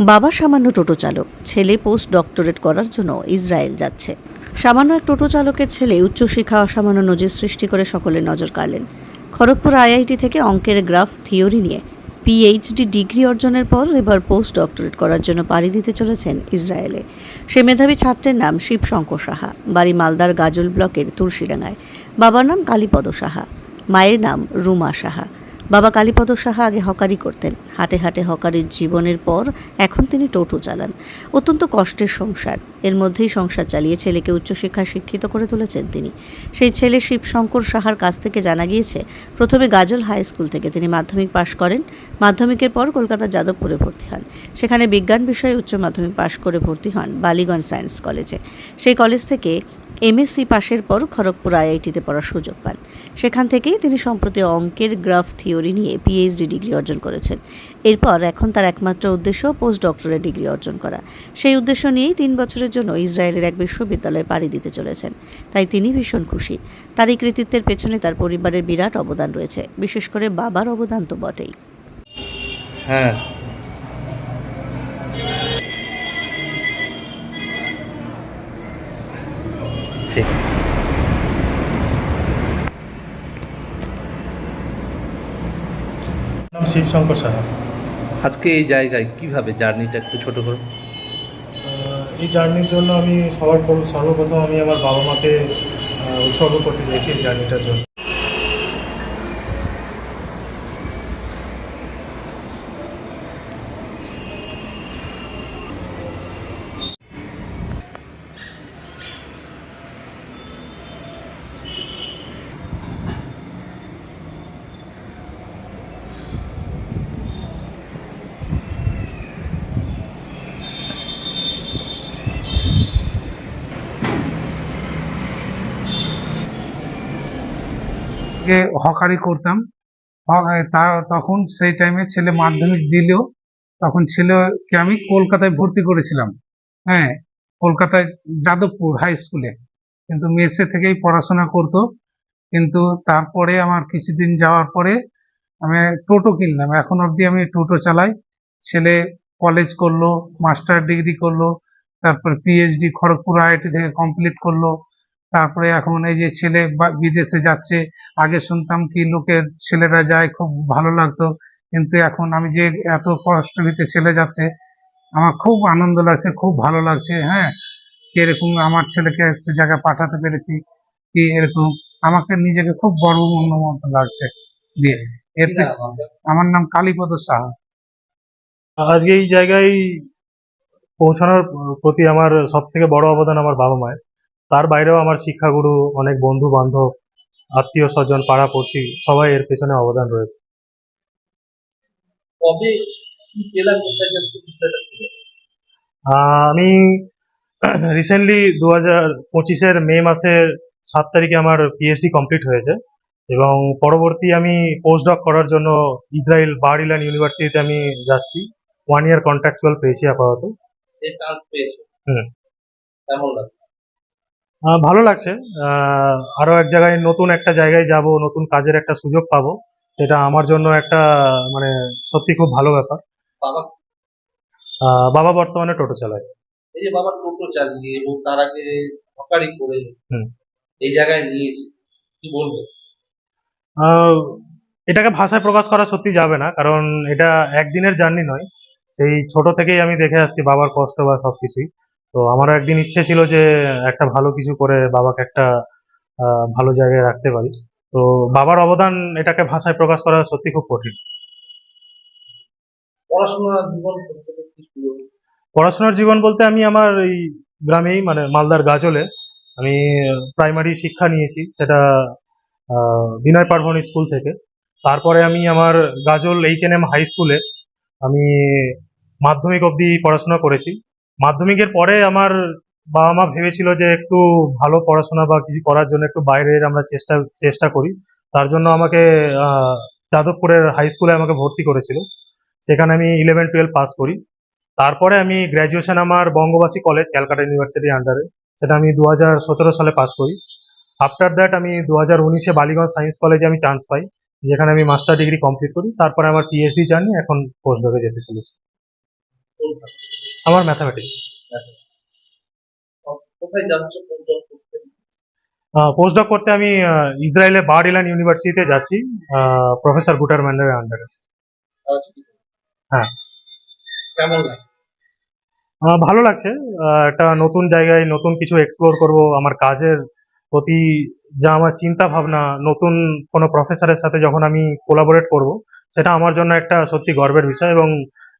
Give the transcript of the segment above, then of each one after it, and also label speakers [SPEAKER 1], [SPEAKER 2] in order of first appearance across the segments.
[SPEAKER 1] বাবা সামান্য টোটো চালক। ছেলে পোস্ট ডক্টরেট করার জন্য ইসরায়েল যাচ্ছে। সামান্য এক টোটো চালকের ছেলে উচ্চশিক্ষা অসামান্য নজির সৃষ্টি করে সকলে নজর কাড়লেন। খড়গপুর আইআইটি থেকে অঙ্কের গ্রাফ থিওরি নিয়ে পিএইচডি ডিগ্রি অর্জনের পর এবার পোস্ট ডক্টরেট করার জন্য পাড়ি দিতে চলেছেন ইসরায়েলে। সে মেধাবী ছাত্রের নাম শিবশঙ্কর সাহা। বাড়ি মালদার গাজল ব্লকের তুলসীডাঙ্গায়। বাবার নাম কালীপদ সাহা। মায়ের নাম রুমা সাহা। বাবা কালীপদ সাহা আগে হকারি করতেন। হাটে হাটে হকারির জীবনের পর এখন তিনি টোটো চালান। অত্যন্ত কষ্টের সংসার। এর মধ্যেই সংসার চালিয়ে ছেলেকে উচ্চশিক্ষায় শিক্ষিত করে তুলেছেন তিনি। সেই ছেলে শিবশঙ্কর সাহার কাছ থেকে জানা গিয়েছে, প্রথমে গাজল হাই স্কুল থেকে তিনি মাধ্যমিক পাশ করেন। মাধ্যমিকের পর কলকাতার যাদবপুরে ভর্তি হন। সেখানে বিজ্ঞান বিষয়ে উচ্চ মাধ্যমিক পাশ করে ভর্তি হন বালিগঞ্জ সায়েন্স কলেজে। সেই কলেজ থেকে এমএসসি পাশের পর খড়গপুর আইআইটিতে পড়ার সুযোগ পান। সেখান থেকেই তিনি সম্প্রতি অঙ্কের গ্রাফ থিওরি নিয়ে পিএইচডি ডিগ্রি অর্জন করেছেন। এরপর এখন তার একমাত্র উদ্দেশ্য পোস্ট ডক্টরেট ডিগ্রি অর্জন করা। সেই উদ্দেশ্য নিয়েই তিন বছরের জন্য ইসরায়েলের এক বিশ্ববিদ্যালয়ে পাড়ি দিতে চলেছেন। তাই তিনি ভীষণ খুশি। তার এই কৃতিত্বের পেছনে তার পরিবারের বিরাট অবদান রয়েছে। বিশেষ করে বাবার অবদান তো বটেই।
[SPEAKER 2] হ্যাঁ ঠিক
[SPEAKER 3] নাম শিবশঙ্কর সাহা।
[SPEAKER 2] আজকে এই জায়গায় কীভাবে জার্নিটা একটু ছোট করো?
[SPEAKER 3] আহ, এই জার্নির জন্য আমি সবার সর্বপ্রথম আমি আমার বাবা মাকে উৎসর্গ করতে চাইছি এই জার্নিটার জন্য।
[SPEAKER 4] আগে হকারি করতাম। হ- তা, তখন সেই টাইমে ছেলে মাধ্যমিক দিলেও তখন ছেলেকে আমি কলকাতায় ভর্তি করেছিলাম। হ্যাঁ কলকাতায় যাদবপুর হাই স্কুলে কিন্তু মেসে থেকেই পড়াশোনা করতো। কিন্তু তারপরে আমার কিছুদিন যাওয়ার পরে আমি টোটো কিনলাম। এখন অবধি আমি টোটো চালাই। ছেলে কলেজ করল মাস্টার ডিগ্রি করল, তারপর পিএইচডি খড়গপুর আইআইটি থেকে কমপ্লিট করল। তারপরে এখন এই যে ছেলে বিদেশে যাচ্ছে আগে শুনতাম কি লোকের ছেলেরা যায় খুব ভালো লাগতো। কিন্তু এখন আমি যে এত কষ্ট নিতে ছেলে যাচ্ছে আমার খুব আনন্দ লাগছে খুব ভালো লাগছে হ্যাঁ। এরকম আমার ছেলেকে একটা জায়গায় পাঠাতে পেরেছি কি এরকম আমাকে নিজেকে খুব গর্ব মনে মতো লাগছে দিয়ে। এর আমার নাম কালীপদ সাহা।
[SPEAKER 3] আজকে এই জায়গায় পৌঁছানোর প্রতি আমার সব থেকে বড় অবদান আমার বাবা মায়ের তার বাইরেও আমার শিক্ষাগুরু অনেক বন্ধু বান্ধব আত্মীয় স্বজন পাড়া পড়শি সবাই এর পেছনে অবদান রয়েছে। আমি রিসেন্টলি দু হাজার পঁচিশের মে মাসের সাত তারিখে আমার পিএইচডি কমপ্লিট হয়েছে এবং পরবর্তী আমি পোস্ট ডক করার জন্য ইসরায়েল বার্ডিল্যান্ড ইউনিভার্সিটিতে আমি যাচ্ছি। ওয়ান ইয়ার কন্ট্রাকচুয়াল পেয়েছি আপাতত। হুম।
[SPEAKER 5] কেমন লাগছে?
[SPEAKER 3] ভালো লাগছে। আহ, আরও এক জায়গায় নতুন একটা জায়গায় যাব নতুন কাজের একটা সুযোগ পাবো। সেটা আমার জন্য একটা মানে সত্যি খুব ভালো ব্যাপার।
[SPEAKER 5] বাবা?
[SPEAKER 3] বাবা বর্তমানে টোটো চালায়।
[SPEAKER 5] এই যে বাবা টোটো চালিয়ে এবং তার আগে হকারি করে। এই জায়গায় নিয়েছে কি বলব?
[SPEAKER 3] আহ, এটাকে ভাষায় প্রকাশ করা সত্যি যাবে না কারণ এটা একদিনের জার্নি নয়। সেই ছোট থেকেই আমি দেখে আসছি বাবার কষ্ট বা সবকিছুই। তো আমারও একদিন ইচ্ছে ছিল যে একটা ভালো কিছু করে বাবাকে একটা ভালো জায়গায় রাখতে পারি। তো বাবার অবদান এটাকে ভাষায় প্রকাশ করা সত্যি খুব কঠিন।
[SPEAKER 5] পড়াশোনার জীবন
[SPEAKER 3] পড়াশোনার বলতে আমি আমার এই গ্রামেই মানে মালদার গাজলে আমি প্রাইমারি শিক্ষা নিয়েছি। সেটা বিনয় পার্বণ স্কুল থেকে। তারপরে আমি আমার গাজল এইচ এন এম হাই স্কুলে আমি মাধ্যমিক অবধি পড়াশোনা করেছি। মাধ্যমিকের পরে আমার বাবা মা ভেবেছিল যে একটু ভালো পড়াশোনা বা কিছু করার জন্য একটু বাইরের আমরা চেষ্টা চেষ্টা করি। তার জন্য আমাকে যাদবপুরের হাই স্কুলে আমাকে ভর্তি করেছিল। সেখানে আমি ইলেভেন টুয়েলভ পাস করি। তারপরে আমি গ্র্যাজুয়েশন আমার বঙ্গবাসী কলেজ ক্যালকাটা ইউনিভার্সিটি আন্ডারে সেটা আমি দু সালে পাস করি। আফটার দ্যাট আমি দু হাজার উনিশে বালিগঞ্জ সায়েন্স কলেজে আমি চান্স পাই। যেখানে আমি মাস্টার ডিগ্রি কমপ্লিট করি। তারপরে আমার পিএইচডি জার্নি এখন পোস্ট ডকে যেতে চলেছি? আমার ম্যাথামেটিক্স
[SPEAKER 5] কোথায় যাচ্ছ করতে?
[SPEAKER 3] পোস্ট ডক করতে আমি আহ, ইসরায়েলে বার ইলান ইউনিভার্সিটিতে যাচ্ছি প্রফেসর গুটারম্যানের আন্ডারে? হ্যাঁ।
[SPEAKER 5] কেমন
[SPEAKER 3] ভালো লাগছে। একটা নতুন জায়গায় নতুন কিছু এক্সপ্লোর করব আমার কাজের প্রতি যা আমার চিন্তা ভাবনা নতুন কোনো প্রফেসরের সাথে যখন আমি কোলাবোরেট করব সেটা আমার জন্য একটা সত্যি গর্বের বিষয় এবং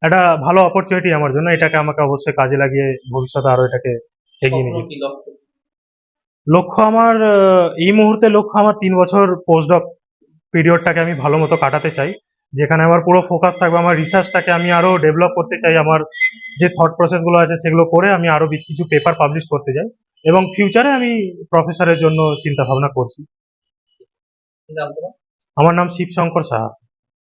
[SPEAKER 3] একটা ভালো অপরচুনিটি আমার জন্য এটাকে আমাকে অবশ্যই কাজে লাগিয়ে ভবিষ্যতে আরও এটাকে এগিয়ে নিয়ে যেতে
[SPEAKER 5] লক্ষ্য
[SPEAKER 3] আমার এই মুহূর্তে লক্ষ্য আমার তিন বছর পোস্টডক পিরিয়ডটাকে আমি ভালো মতো কাটাতে চাই। যেখানে আমার পুরো ফোকাস থাকবে আমার রিসার্চটাকে আমি আরও ডেভেলপ করতে চাই আমার যে থট প্রসেসগুলো আছে সেগুলো করে আমি আরও বেশ কিছু পেপার পাবলিশ করতে চাই। এবং ফিউচারে আমি প্রফেসরের জন্য চিন্তা ভাবনা করছি আমার নাম শিবশঙ্কর সাহা।